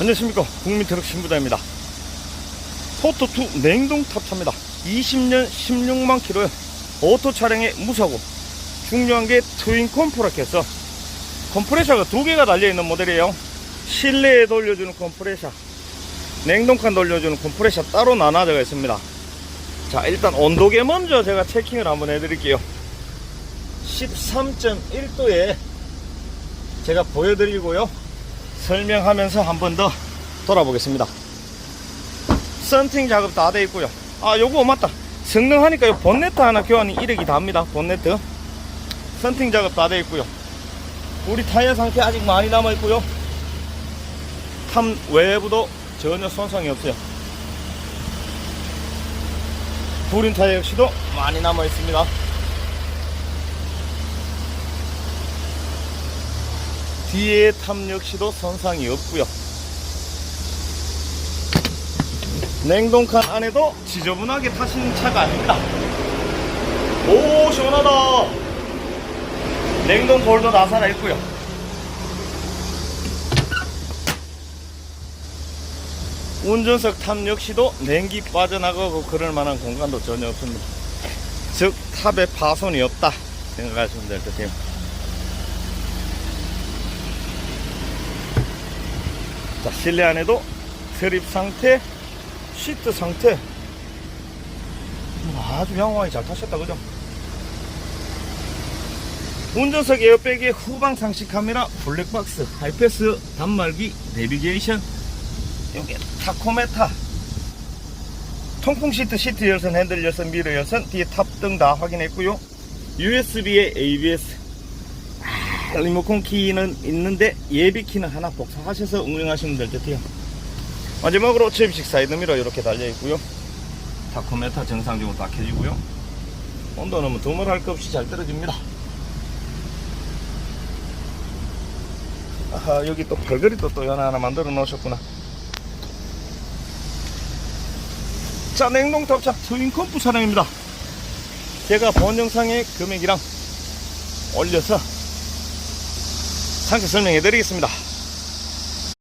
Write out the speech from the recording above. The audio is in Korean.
안녕하십니까. 국민트럭 신부다입니다. 포토2 냉동 탑차입니다. 20년 16만 킬로의 오토 차량의 무사고 중요한 게 트윈 컴프레셔 컴프레셔가 두 개가 달려있는 모델이에요. 실내에 돌려주는 컴프레셔 냉동칸 돌려주는 컴프레셔 따로 나눠져 있습니다. 자 일단 온도계 먼저 제가 체킹을 한번 해드릴게요. 13.1도에 제가 보여드리고요 설명하면서 한 번 더 돌아보겠습니다. 썬팅 작업 다 돼 있고요. 아, 요거 맞다. 성능하니까 요 본네트 하나 교환이 1억이 다 합니다. 본네트. 썬팅 작업 다 돼 있고요. 우리 타이어 상태 아직 많이 남아 있고요. 탑 외부도 전혀 손상이 없어요. 부린 타이어 역시도 많이 남아 있습니다. 뒤에 탑 역시도 손상이 없고요. 냉동칸 안에도 지저분하게 타시는 차가 아닙니다. 오 시원하다. 냉동 볼도 다 살아있고요. 운전석 탑 역시도 냉기 빠져나가고 그럴 만한 공간도 전혀 없습니다. 즉 탑에 파손이 없다 생각하시면 될것 같아요 자, 실내 안에도 드립 상태, 시트 상태. 뭐 아주 양호하게 잘 타셨다, 그죠? 운전석 에어백에 후방 상시 카메라, 블랙박스, 하이패스, 단말기, 내비게이션, 여기 타코메타, 통풍 시트, 시트 열선, 핸들 열선, 미러 열선, 뒤에 탑 등 다 확인했고요. USB에 ABS, 리모컨 키는 있는데 예비 키는 하나 복사하셔서 운영하시면 될 듯해요. 마지막으로 접이식 사이드 미러 이렇게 달려 있고요. 타코메타 정상적으로 다 켜지고요. 온도는 뭐 두말할 것 없이 잘 떨어집니다. 아하 여기 또 벌거리도 또 하나 하나 만들어 놓으셨구나. 자 냉동 탑차 트윈 컴프 차량입니다. 제가 본 영상에 금액이랑 올려서 상세 설명해 드리겠습니다.